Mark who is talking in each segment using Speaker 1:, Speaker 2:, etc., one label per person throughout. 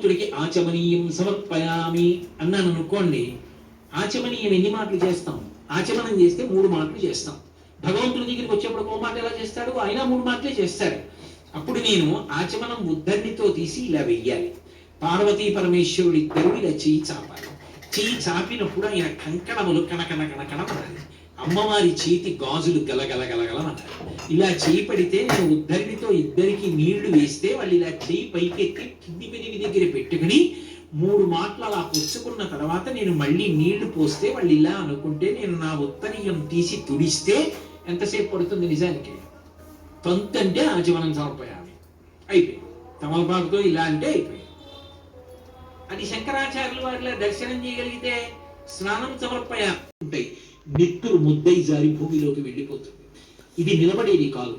Speaker 1: భగవంతుడికి ఆచమనీయం సమర్పయామి అన్నాను అనుకోండి. ఆచమనీయం ఎన్ని మాటలు చేస్తాం? ఆచమనం చేస్తే మూడు మాటలు చేస్తాం. భగవంతుడి దగ్గరికి వచ్చేప్పుడు ఒక మాట ఎలా చేస్తాడు? ఆయన మూడు మాటలే చేస్తాడు. అప్పుడు నేను ఆచమనం ఉద్ధరణితో తీసి ఇలా వెయ్యాలి. పార్వతీ పరమేశ్వరుడు ఇద్దరు ఇలా చేయి చాపాలి. చేయి చాపినప్పుడు ఆయన కంకణములు కనకన కనకన అనాలి అమ్మవారి చేతి గాజులు గలగలగలగలమంటారు ఇలా చేయి పడితే నేను ఉద్ధరిణితో ఇద్దరికి నీళ్ళు వేస్తే వాళ్ళు ఇలా చేయి పైకెత్తి కింది దగ్గర పెట్టుకుని మూడు మాటలు అలా పుచ్చుకున్న తర్వాత నేను మళ్ళీ నీళ్ళు పోస్తే వాళ్ళు ఇలా అనుకుంటే నేను నా ఉత్తరీయం తీసి తుడిస్తే ఎంతసేపు పడుతుంది నిజానికి? తొంత అంటే ఆజీవనం సమర్పయాలి అయిపోయింది. తమలపాకుతో ఇలా అంటే అయిపోయింది. అది శంకరాచార్యులు వారిలో దర్శనం చేయగలిగితే స్నానం సమర్పయ ఉంటాయి. నెత్తురు ముద్దై జారి భూమిలోకి వెళ్ళిపోతుంది. ఇది నిలబడేది కాదు.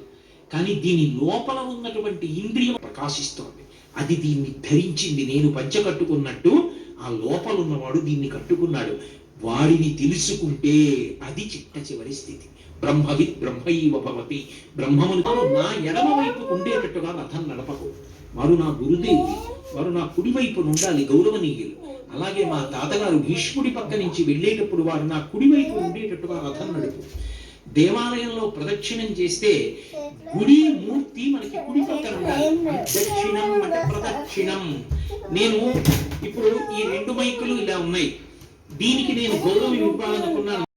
Speaker 1: కానీ దీని లోపల ఉన్నటువంటి ఇంద్రియం ప్రకాశిస్తోంది. అది దీన్ని ధరించింది. నేను పంచ కట్టుకున్నట్టు ఆ లోపల ఉన్నవాడు దీన్ని కట్టుకున్నాడు. వాడిని తెలుసుకుంటే అది చిట్ట చివరి స్థితి. బ్రహ్మవిత్ బ్రహ్మైవ భవతి. బ్రహ్మమును నా ఎడమ వైపు ఉండేటట్టుగా రథం నడపకు. వారు నా గురుదేవి. వారు నా కుడి వైపున ఉండాలి గౌరవనీయులు. అలాగే మా తాతగారు భీష్ముడి పక్క నుంచి వెళ్ళేటప్పుడు వారు నా కుడి వైపు ఉండేటట్టుగా రథం నడుపు. దేవాలయంలో ప్రదక్షిణం చేస్తే గుడి మూర్తి మనకి కుడి పక్కన ఉండాలి. దక్షిణం అంటే ప్రదక్షిణం. నేను ఇప్పుడు ఈ రెండు మైకులు ఇలా ఉన్నాయి. దీనికి నేను గౌరవం ఇవ్వాలనుకున్నాను.